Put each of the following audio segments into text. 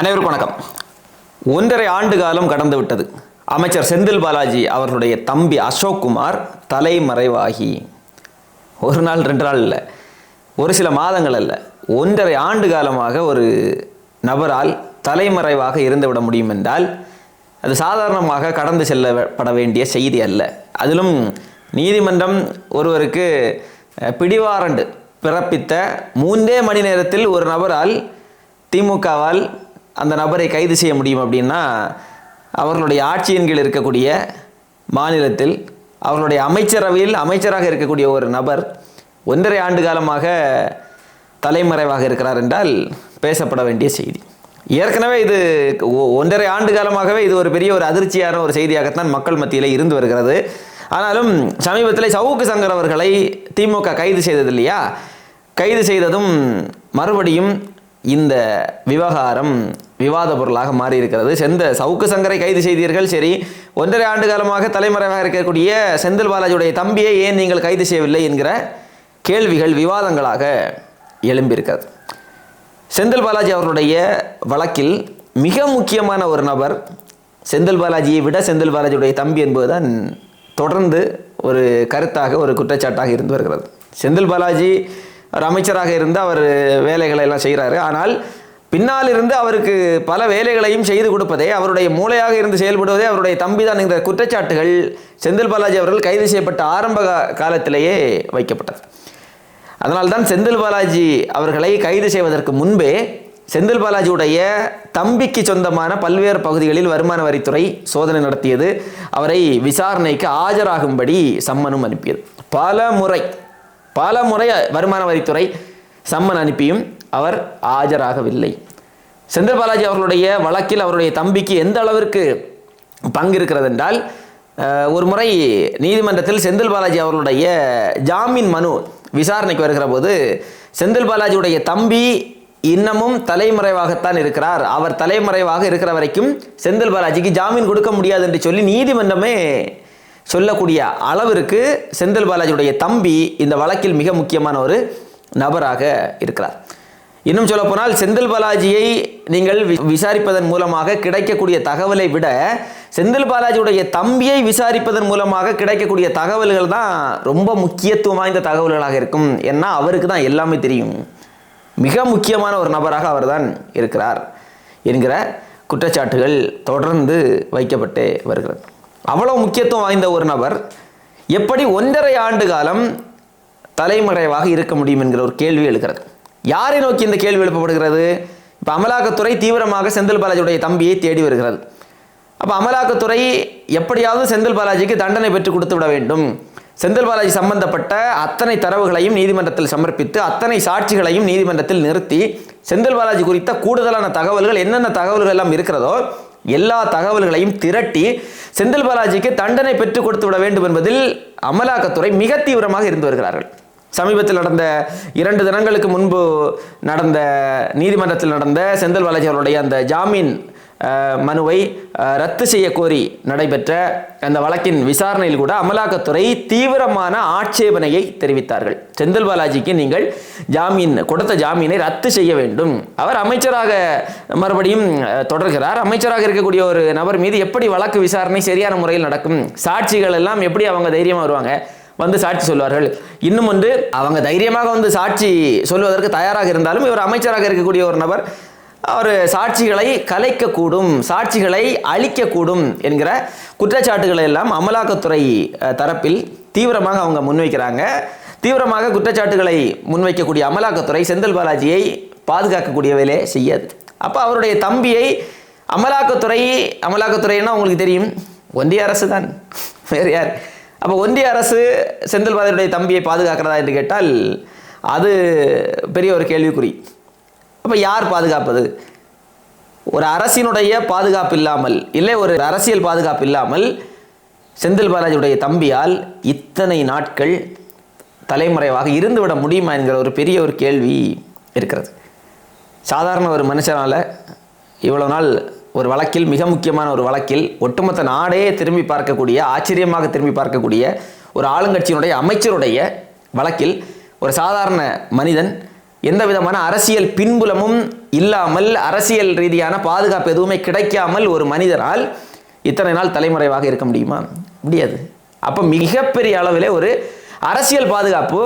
அனைவருக்கும் வணக்கம். ஒன்றரை ஆண்டு காலம் கடந்து விட்டது. அமைச்சர் செந்தில் பாலாஜி அவர்களுடைய தம்பி அசோக் குமார் தலைமறைவாகி. ஒரு நாள் ரெண்டு நாள் இல்லை. ஒரு சில மாதங்கள் அல்ல. ஒன்றரை ஆண்டு காலமாக ஒரு நபரால் தலைமறைவாக இருந்துவிட முடியும் என்றால் அது சாதாரணமாக கடந்து செல்லப்பட வேண்டிய செய்தி அல்ல. அதிலும் நீதிமன்றம் ஒருவருக்கு பிடிவாரண்டு பிறப்பித்த மூன்றே மணி நேரத்தில் ஒரு நபரால் திமுகவால் அந்த நபரை கைது செய்ய முடியும் அப்படின்னா அவர்களுடைய ஆட்சியின் கீழ் இருக்கக்கூடிய மாநிலத்தில் அவர்களுடைய அமைச்சரவையில் அமைச்சராக இருக்கக்கூடிய ஒரு நபர் ஒன்றரை ஆண்டு காலமாக தலைமறைவாக இருக்கிறார் என்றால் பேசப்பட வேண்டிய செய்தி. ஏற்கனவே இது ஒ- ஒன்றரை ஆண்டு காலமாகவே இது ஒரு பெரிய ஒரு அதிர்ச்சியான ஒரு செய்தியாகத்தான் மக்கள் மத்தியில் இருந்து வருகிறது. ஆனாலும் சமீபத்தில் சவுக்கு சங்கர் அவர்களை திமுக கைது செய்தது இல்லையா? கைது செய்ததும் மறுபடியும் இந்த விவகாரம் விவாத பொருளாக மாறி இருக்கிறது செந்த சவுக்கு சங்கரை கைது செய்தீர்கள். சரி ஒன்றரை ஆண்டு காலமாக தலைமறைவாக இருக்கக்கூடிய செந்தில் பாலாஜியுடைய தம்பியை ஏன் நீங்கள் கைது செய்யவில்லை என்கிற கேள்விகள் விவாதங்களாக எழும்பியிருக்கிறது. செந்தில் பாலாஜி அவர்களுடைய வழக்கில் மிக முக்கியமான ஒரு நபர் செந்தில் பாலாஜியை விட செந்தில் பாலாஜியுடைய தம்பி என்பதுதான் தொடர்ந்து ஒரு கருத்தாக ஒரு குற்றச்சாட்டாக இருந்து வருகிறது. செந்தில் பாலாஜி ஒரு அமைச்சராக இருந்து அவர் வேலைகளை எல்லாம் செய்கிறாரு ஆனால் பின்னால் இருந்து அவருக்கு பல வேலைகளையும் செய்து கொடுப்பதே அவருடைய மூளையாக இருந்து செயல்படுவதே அவருடைய தம்பிதான் என்கிற குற்றச்சாட்டுகள் செந்தில் பாலாஜி அவர்கள் கைது செய்யப்பட்ட ஆரம்ப காலத்திலேயே வைக்கப்பட்டது. அதனால்தான் செந்தில் பாலாஜி அவர்களை கைது செய்வதற்கு முன்பே செந்தில் பாலாஜியுடைய தம்பிக்கு சொந்தமான பல்வேறு பகுதிகளில் வருமான வரித்துறை சோதனை நடத்தியது. அவரை விசாரணைக்கு ஆஜராகும்படி சம்மனும் அனுப்பியது. பல முறை பல முறை வருமான வரித்துறை சம்மன் அனுப்பியும் அவர் ஆஜராகவில்லை. செந்தில் பாலாஜி அவர்களுடைய வழக்கில் அவருடைய தம்பிக்கு எந்த அளவிற்கு பங்கு இருக்கிறது என்றால் ஒரு முறை நீதிமன்றத்தில் செந்தில் பாலாஜி அவர்களுடைய ஜாமீன் மனு விசாரணைக்கு வருகிற போது செந்தில் பாலாஜியுடைய தம்பி இன்னமும் தலைமறைவாகத்தான் இருக்கிறார். அவர் தலைமறைவாக இருக்கிற வரைக்கும் செந்தில் பாலாஜிக்கு ஜாமீன் கொடுக்க முடியாது என்று சொல்லி நீதிமன்றமே சொல்லக்கூடிய அளவிற்கு செந்தில் பாலாஜியுடைய தம்பி இந்த வழக்கில் மிக முக்கியமான ஒரு நபராக இருக்கிறார். இன்னும் சொல்லப்போனால் செந்தில் பாலாஜியை நீங்கள் வி- விசாரிப்பதன் மூலமாக கிடைக்கக்கூடிய தகவலை விட செந்தில் பாலாஜியுடைய தம்பியை விசாரிப்பதன் மூலமாக கிடைக்கக்கூடிய தகவல்கள் தான் ரொம்ப முக்கியத்துவம் வாய்ந்த தகவல்களாக இருக்கும் ஏன்னா அவருக்கு தான் எல்லாமே தெரியும். மிக முக்கியமான ஒரு நபராக அவர்தான் இருக்கிறார் என்கிற குற்றச்சாட்டுகள் தொடர்ந்து வைக்கப்பட்டே வருகிறது. அவ்வளவு முக்கியத்துவம் வாய்ந்த ஒரு நபர். எப்படி ஒன்றரை ஆண்டு காலம் தலைமறைவாக இருக்க முடியும் என்கிற ஒரு கேள்வி எழுகிறது. யாரை நோக்கி இந்த கேள்வி எழுப்பப்படுகிறது? இப்போ அமலாக்கத்துறை தீவிரமாக செந்தில் பாலாஜியுடைய தம்பியை தேடி வருகிறது. அப்போ அமலாக்கத்துறை எப்படியாவது செந்தில் பாலாஜிக்கு தண்டனை பெற்றுக் கொடுத்து விட வேண்டும். செந்தில் பாலாஜி சம்பந்தப்பட்ட அத்தனை தரவுகளையும் நீதிமன்றத்தில் சமர்ப்பித்து அத்தனை சாட்சிகளையும் நீதிமன்றத்தில் நிறுத்தி செந்தில் பாலாஜி குறித்த கூடுதலான தகவல்கள் என்னென்ன தகவல்கள் எல்லாம் இருக்கிறதோ எல்லா தகவல்களையும் திரட்டி செந்தில் பாலாஜிக்கு தண்டனை பெற்றுக் கொடுத்து விட வேண்டும் என்பதில் அமலாக்கத்துறை மிக தீவிரமாக இருந்து வருகிறார்கள். சமீபத்தில் நடந்த இரண்டு தினங்களுக்கு முன்பு நடந்த நீதிமன்றத்தில் நடந்த செந்தில் பாலாஜி அவருடைய அந்த ஜாமீன் மனுவை ரத்து செய்ய கோரி நடைபெற்ற அந்த வழக்கின் விசாரணையில் கூட அமலாக்கத்துறை தீவிரமான ஆட்சேபனையை தெரிவித்தார்கள். செந்தில் பாலாஜிக்கு நீங்கள் ஜாமீன் கொடுத்த ஜாமீனை ரத்து செய்ய வேண்டும். அவர் அமைச்சராக மறுபடியும் தொடர்கிறார். அமைச்சராக இருக்கக்கூடிய ஒரு நபர் மீது எப்படி வழக்கு விசாரணை சரியான முறையில் நடக்கும்? சாட்சிகள் எல்லாம் எப்படி அவங்க தைரியமாக வருவாங்க? வந்து சாட்சி சொல்வார்கள். இன்னும் ஒன்று அவங்க தைரியமாக வந்து சாட்சி சொல்வதற்கு தயாராக இருந்தாலும் இவர் அமைச்சராக இருக்கக்கூடிய ஒரு நபர் அவர் சாட்சிகளை கலைக்கக்கூடும் சாட்சிகளை அழிக்கக்கூடும் என்கிற குற்றச்சாட்டுகளை எல்லாம் அமலாக்கத்துறை தரப்பில் தீவிரமாக அவங்க முன்வைக்கிறாங்க. தீவிரமாக குற்றச்சாட்டுகளை முன்வைக்கக்கூடிய அமலாக்கத்துறை செந்தில் பாலாஜியை பாதுகாக்கக்கூடிய வேலையை செய்யாது அப்போ அவருடைய தம்பியை அமலாக்கத்துறை அமலாக்கத்துறைன்னா உங்களுக்கு தெரியும் ஒன்றிய அரசு தான் வேறு யார்? அப்போ ஒன்றிய அரசு செந்தில் பாலாஜியுடைய தம்பியை பாதுகாக்கிறதா என்று கேட்டால் அது பெரிய ஒரு கேள்விக்குறி. அப்போ யார் பாதுகாப்பது? ஒரு அரசினுடைய பாதுகாப்பு இல்லாமல் இல்லை ஒரு அரசியல் பாதுகாப்பு இல்லாமல் செந்தில் பாலாஜியுடைய தம்பியால் இத்தனை நாட்கள் தலைமறைவாக இருந்துவிட முடியுமா என்கிற ஒரு பெரிய ஒரு கேள்வி இருக்கிறது. சாதாரண ஒரு மனுஷனால் இவ்வளோ நாள் ஒரு வழக்கில் மிக முக்கியமான ஒரு வழக்கில் ஒட்டுமொத்த நாடே திரும்பி பார்க்கக்கூடிய ஆச்சரியமாக திரும்பி பார்க்கக்கூடிய ஒரு ஆளுங்கட்சியினுடைய அமைச்சருடைய வழக்கில் ஒரு சாதாரண மனிதன் எந்த விதமான அரசியல் பின்புலமும் இல்லாமல் அரசியல் ரீதியான பாதுகாப்பு எதுவுமே கிடைக்காமல் ஒரு மனிதனால் இத்தனை நாள் தலைமறைவாக இருக்க முடியுமா? முடியாது. அப்போ மிகப்பெரிய அளவிலே ஒரு அரசியல் பாதுகாப்பு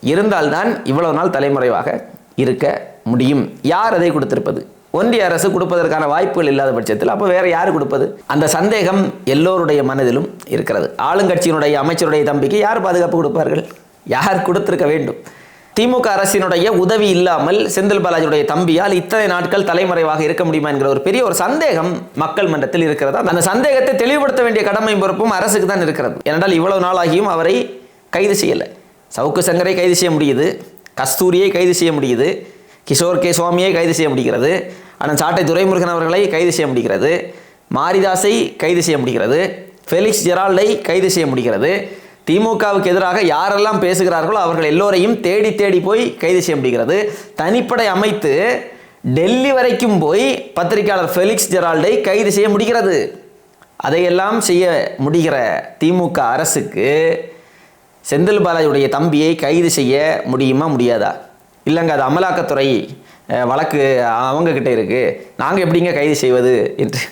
இருந்தால்தான் இவ்வளவு நாள் தலைமறைவாக இருக்க முடியும். யார் அதை கொடுத்திருப்பது? ஒன்றிய அரசு கொடுப்பதற்கான வாய்ப்புகள் இல்லாத பட்சத்தில் அப்போ வேறு யார் கொடுப்பது? அந்த சந்தேகம் எல்லோருடைய மனதிலும் இருக்கிறது. ஆளுங்கட்சியினுடைய அமைச்சருடைய தம்பிக்கு யார் பாதுகாப்பு கொடுப்பார்கள்? யார் கொடுத்திருக்க வேண்டும்? திமுக அரசினுடைய உதவி இல்லாமல் செந்தில் பாலாஜியுடைய தம்பியால் இத்தனை நாட்கள் தலைமறைவாக இருக்க முடியுமா என்கிற ஒரு பெரிய ஒரு சந்தேகம் மக்கள் மன்றத்தில் இருக்கிறதா? அந்த சந்தேகத்தை தெளிவுபடுத்த வேண்டிய கடமை பொறுப்பும் அரசுக்கு தான் இருக்கிறது. ஏனென்றால் இவ்வளவு நாளாகியும் அவரை கைது செய்யலை. சவுக்கு சங்கரை கைது செய்ய முடியுது. கஸ்தூரியை கைது செய்ய முடியுது. கிஷோர் கே சுவாமியை கைது செய்ய முடிகிறது. ஆனால் சாட்டை துரைமுருகன் அவர்களை கைது செய்ய முடிகிறது. மாரிதாஸை கைது செய்ய முடிகிறது. ஃபெலிக்ஸ் ஜெரால்டை கைது செய்ய முடிகிறது. திமுகவுக்கு எதிராக யாரெல்லாம் பேசுகிறார்களோ அவர்கள் எல்லோரையும் தேடி தேடி போய் கைது செய்ய முடிகிறது. தனிப்படை அமைத்து டெல்லி வரைக்கும் போய் பத்திரிகையாளர் ஃபெலிக்ஸ் ஜெரால்டை கைது செய்ய முடிகிறது. அதையெல்லாம் செய்ய முடிகிற திமுக அரசுக்கு செந்தில் பாலாஜியுடைய தம்பியை கைது செய்ய முடியுமா முடியாதா? இல்லைங்க அது அமலாக்கத்துறை வழக்கு அவங்கக்கிட்ட இருக்குது இருக்கு. நாங்கள் எப்படிங்க கைது செய்வது என்று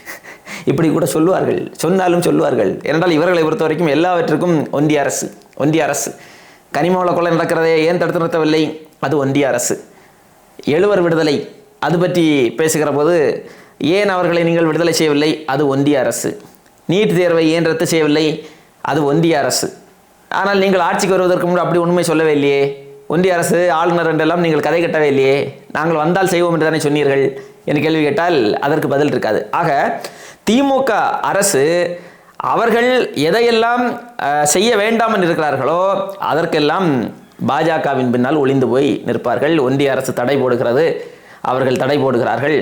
இப்படி கூட சொல்லுவார்கள். சொன்னாலும் சொல்லுவார்கள். ஏனென்றால் இவர்களை பொறுத்த வரைக்கும் எல்லாவற்றுக்கும் ஒன்றிய அரசு ஒன்றிய அரசு. கனிமவள கொலை நடக்கிறதே ஏன் தடுத்து நிறுத்தவில்லை? அது ஒன்றிய அரசு. எழுவர் விடுதலை அது பற்றி பேசுகிற போது ஏன் அவர்களை நீங்கள் விடுதலை செய்யவில்லை? அது ஒன்றிய அரசு. நீட் தேர்வை ஏன் ரத்து செய்யவில்லை? அது ஒன்றிய அரசு. ஆனால் நீங்கள் ஆட்சிக்கு வருவதற்கு முன்பு அப்படி உண்மை சொல்லவே இல்லையே. ஒன்றிய அரசு ஆளுநர் என்றெல்லாம் நீங்கள் கதை கட்டவே இல்லையே. நாங்கள் வந்தால் செய்வோம் என்று தானே சொன்னீர்கள் என்று கேள்வி கேட்டால் அதற்கு பதில் இருக்காது. ஆக திமுக அரசு அவர்கள் எதையெல்லாம் செய்ய வேண்டாம் என்று இருக்கிறார்களோ அதற்கெல்லாம் பாஜகவின் பின்னால் ஒளிந்து போய் நிற்பார்கள். ஒன்றிய அரசு தடை போடுகிறது அவர்கள் தடை போடுகிறார்கள்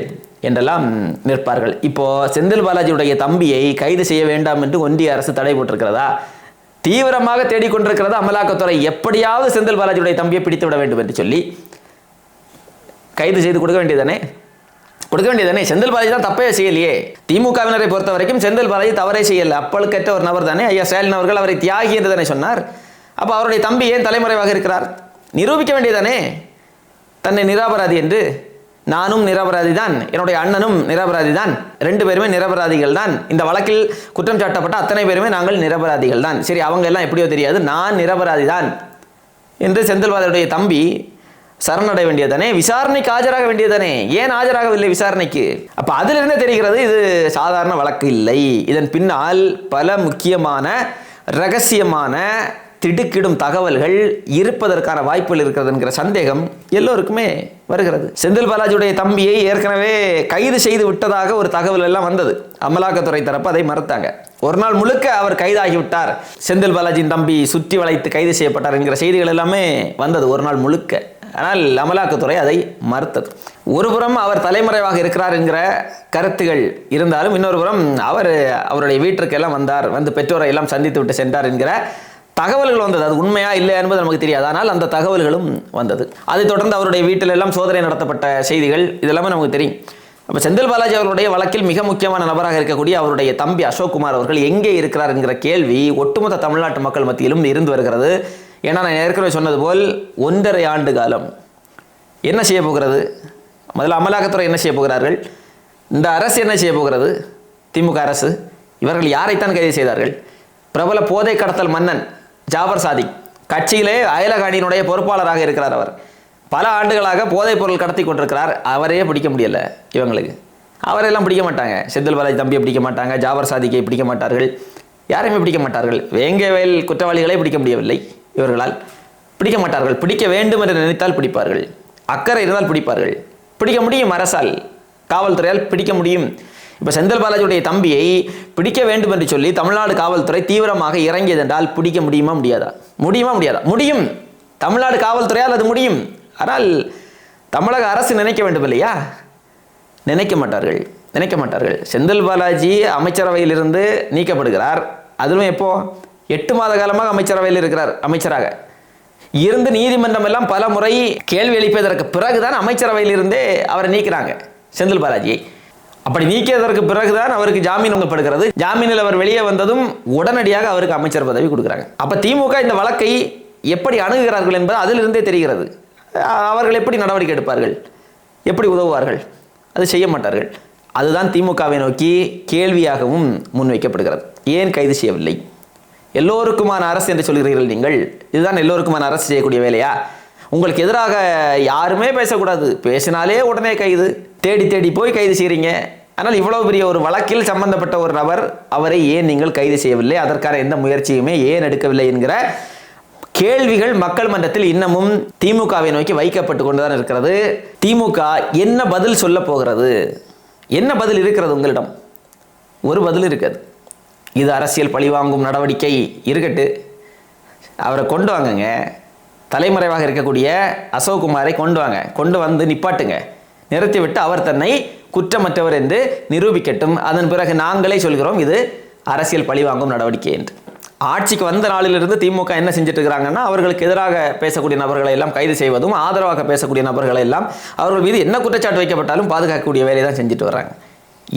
என்றெல்லாம் நிற்பார்கள். இப்போ செந்தில் பாலாஜியுடைய தம்பியை கைது செய்ய வேண்டாம் என்று ஒன்றிய அரசு தடை போட்டிருக்கிறதா? தீவிரமாக தேடிக்கொண்டிருக்கிறது அமலாக்கத்துறை. எப்படியாவது செந்தில் பாலாஜியுடைய தம்பியை பிடித்து விட வேண்டும் என்று சொல்லி கைது செய்து கொடுக்க வேண்டியதானே கொடுக்க வேண்டியதானே செந்தில் பாலாஜி தான் தப்பே செய்யலையே. திமுகவினரை பொறுத்த வரைக்கும் செந்தில் பாலாஜி தவறே செய்யல. அப்பழுக்கற்ற ஒரு நபர் தானே? ஐயா ஸ்டாலின் அவர்கள் அவரை தியாகி என்று தானே சொன்னார். அப்போ அவருடைய தம்பி ஏன் தலைமுறைவாக இருக்கிறார்? நிரூபிக்க வேண்டியதானே தன்னை நிராபராதி என்று நானும் நிரபராதி தான் என்னுடைய அண்ணனும் நிரபராதி தான் ரெண்டு பேருமே நிரபராதிகள் தான் இந்த வழக்கில் குற்றம் சாட்டப்பட்ட அத்தனை பேருமே நாங்கள் நிரபராதிகள் தான் சரி அவங்க எல்லாம் எப்படியோ தெரியாது. நான் நிரபராதி தான் என்று செந்தில்வாதருடைய தம்பி சரணடைய வேண்டியதானே விசாரணைக்கு ஆஜராக வேண்டியதானே ஏன் ஆஜராகவில்லை விசாரணைக்கு? அப்ப அதிலிருந்தே தெரிகிறது? இது சாதாரண வழக்கு இல்லை. இதன் பின்னால் பல முக்கியமான ரகசியமான திடுக்கிடும் தகவல்கள் இருப்பதற்கான வாய்ப்புகள் இருக்கிறது என்கிற சந்தேகம் எல்லோருக்குமே வருகிறது. செந்தில் பாலாஜியுடைய தம்பியை ஏற்கனவே கைது செய்து விட்டதாக ஒரு தகவல் எல்லாம் வந்தது. அமலாக்கத்துறை தரப்பு அதை மறுத்தாங்க. ஒரு நாள் முழுக்க அவர் கைதாகிவிட்டார் செந்தில் பாலாஜியின் தம்பி சுற்றி வளைத்து கைது செய்யப்பட்டார் என்கிற செய்திகள் எல்லாமே வந்தது ஒரு நாள் முழுக்க. ஆனால் அமலாக்கத்துறை அதை மறுத்தது. ஒருபுறம் அவர் தலைமறைவாக இருக்கிறார் என்கிற கருத்துகள் இருந்தாலும் இன்னொரு புறம் அவர் அவருடைய வீட்டிற்கெல்லாம் வந்தார். வந்து பெற்றோரை எல்லாம் சந்தித்து விட்டு சென்றார் என்கிற தகவல்கள் வந்தது. அது உண்மையா இல்லை என்பது நமக்கு தெரியாது. ஆனால் அந்த தகவல்களும் வந்தது. அதைத் தொடர்ந்து அவருடைய வீட்டில் எல்லாம் சோதனை நடத்தப்பட்ட செய்திகள் இதெல்லாமே நமக்கு தெரியும். அப்போ செந்தில் பாலாஜி அவர்களுடைய வழக்கில் மிக முக்கியமான நபராக இருக்கக்கூடிய அவருடைய தம்பி அசோக் குமார் அவர்கள் எங்கே இருக்கிறார் என்கிற கேள்வி ஒட்டுமொத்த தமிழ்நாட்டு மக்கள் மத்தியிலும் இருந்து வருகிறது. ஏன்னா நான் ஏற்கனவே சொன்னது போல் ஒன்றரை ஆண்டு காலம் என்ன செய்ய போகிறது? முதல்ல அமலாக்கத்துறை என்ன செய்ய போகிறார்கள்? இந்த அரசு என்ன செய்ய போகிறது? திமுக அரசு. இவர்கள் யாரைத்தான் கைது செய்தார்கள்? பிரபல போதை கடத்தல் மன்னன் ஜாபர் சாதிக். கட்சியிலே அயலகாணியினுடைய பொறுப்பாளராக இருக்கிறார் அவர். பல ஆண்டுகளாக போதைப் பொருள் கடத்தி கொண்டிருக்கிறார். அவரையே பிடிக்க முடியல இவங்களுக்கு. அவரெல்லாம் பிடிக்க மாட்டாங்க. செந்தில் பாலாஜி தம்பியை பிடிக்க மாட்டாங்க. ஜாபர் சாதிக்கை பிடிக்க மாட்டார்கள். யாரையுமே பிடிக்க மாட்டார்கள். வேங்கவேல் குற்றவாளிகளை பிடிக்க முடியவில்லை இவர்களால். பிடிக்க மாட்டார்கள். பிடிக்க வேண்டும் என்று நினைத்தால் பிடிப்பார்கள். அக்கறை இருந்தால் பிடிப்பார்கள். பிடிக்க முடியும் அரசால். காவல்துறையால் பிடிக்க முடியும். இப்போ செந்தில் பாலாஜியுடைய தம்பியை பிடிக்க வேண்டும் என்று சொல்லி தமிழ்நாடு காவல்துறை தீவிரமாக இறங்கியது என்றால் பிடிக்க முடியுமா முடியாதா? முடியுமா முடியாதா? முடியும். தமிழ்நாடு காவல்துறையால் அது முடியும். ஆனால் தமிழக அரசு நினைக்க வேண்டும் இல்லையா? நினைக்க மாட்டார்கள். நினைக்க மாட்டார்கள். செந்தில் பாலாஜி அமைச்சரவையிலிருந்து நீக்கப்படுகிறார். அதுவும் எப்போ? எட்டு மாத காலமாக அமைச்சரவையில் இருக்கிறார் அமைச்சராக. இருந்து நீதிமன்றம் எல்லாம் பல முறை கேள்வி எழுப்பியதற்கு பிறகுதான் அமைச்சரவையிலிருந்தே அவரை நீக்கிறாங்க செந்தில் பாலாஜியை அப்படி நீக்கியதற்கு பிறகுதான் அவருக்கு ஜாமீன் வழங்கப்படுகிறது ஜாமீனில் அவர் வெளியே வந்ததும் உடனடியாக அவருக்கு அமைச்சர் பதவி கொடுக்குறாங்க. அப்ப திமுக இந்த வழக்கை எப்படி அணுகுகிறார்கள் என்பது அதிலிருந்தே தெரிகிறது. அவர்கள் எப்படி நடவடிக்கை எடுப்பார்கள்? எப்படி உதவுவார்கள்? அது செய்ய மாட்டார்கள். அதுதான் திமுகவை நோக்கி கேள்வியாகவும் முன்வைக்கப்படுகிறது. ஏன் கைது செய்யவில்லை? எல்லோருக்குமான அரசு என்று சொல்கிறீர்கள் நீங்கள். இதுதான் எல்லோருக்குமான அரசு செய்யக்கூடிய வேலையா? உங்களுக்கு எதிராக யாருமே பேசக்கூடாது. பேசினாலே உடனே கைது. தேடி தேடி போய் கைது செய்கிறீங்க ஆனால் இவ்வளவு பெரிய ஒரு வழக்கில் சம்பந்தப்பட்ட ஒரு நபர் அவரை ஏன் நீங்கள் கைது செய்யவில்லை? அதற்கான எந்த முயற்சியுமே ஏன் எடுக்கவில்லை என்கிற கேள்விகள் மக்கள் மன்றத்தில் இன்னமும் திமுகவை நோக்கி வைக்கப்பட்டு கொண்டுதான் இருக்கிறது. திமுக என்ன பதில் சொல்ல போகிறது? என்ன பதில் இருக்கிறது உங்களிடம்? ஒரு பதில் இருக்காது. இது அரசியல் பழிவாங்கும் நடவடிக்கை இருக்கட்டு. அவரை கொண்டு வாங்கங்க. தலைமறைவாக இருக்கக்கூடிய அசோக்குமாரை கொண்டு வாங்க. கொண்டு வந்து நிப்பாட்டுங்க. நிறுத்திவிட்டு அவர் தன்னை குற்றமற்றவர் என்று நிரூபிக்கட்டும். அதன் பிறகு நாங்களே சொல்கிறோம் இது அரசியல் பழிவாங்கும் நடவடிக்கை என்று. ஆட்சிக்கு வந்த நாளிலிருந்து திமுக என்ன செஞ்சுட்டு இருக்கிறாங்கன்னா அவர்களுக்கு எதிராக பேசக்கூடிய நபர்களை எல்லாம் கைது செய்வதும் ஆதரவாக பேசக்கூடிய நபர்களை எல்லாம் அவர்கள் மீது என்ன குற்றச்சாட்டு வைக்கப்பட்டாலும் பாதுகாக்கக்கூடிய வேலையை தான் செஞ்சுட்டு வர்றாங்க.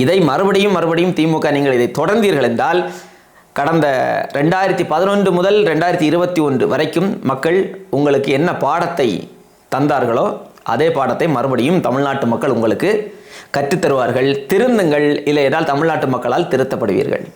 இதை மறுபடியும் மறுபடியும் திமுக நீங்கள் இதை தொடர்ந்தீர்கள் என்றால் கடந்த ரெண்டாயிரத்தி பதினொன்று முதல் ரெண்டாயிரத்தி இருபத்தி ஒன்று வரைக்கும் மக்கள் உங்களுக்கு என்ன பாடத்தை தந்தார்களோ அதே பாடத்தை மறுபடியும் தமிழ்நாட்டு மக்கள் உங்களுக்கு கற்றுத்தருவார்கள். திருந்துங்கள் இல்லை என்றால் தமிழ்நாட்டு மக்களால் திருத்தப்படுவீர்கள்.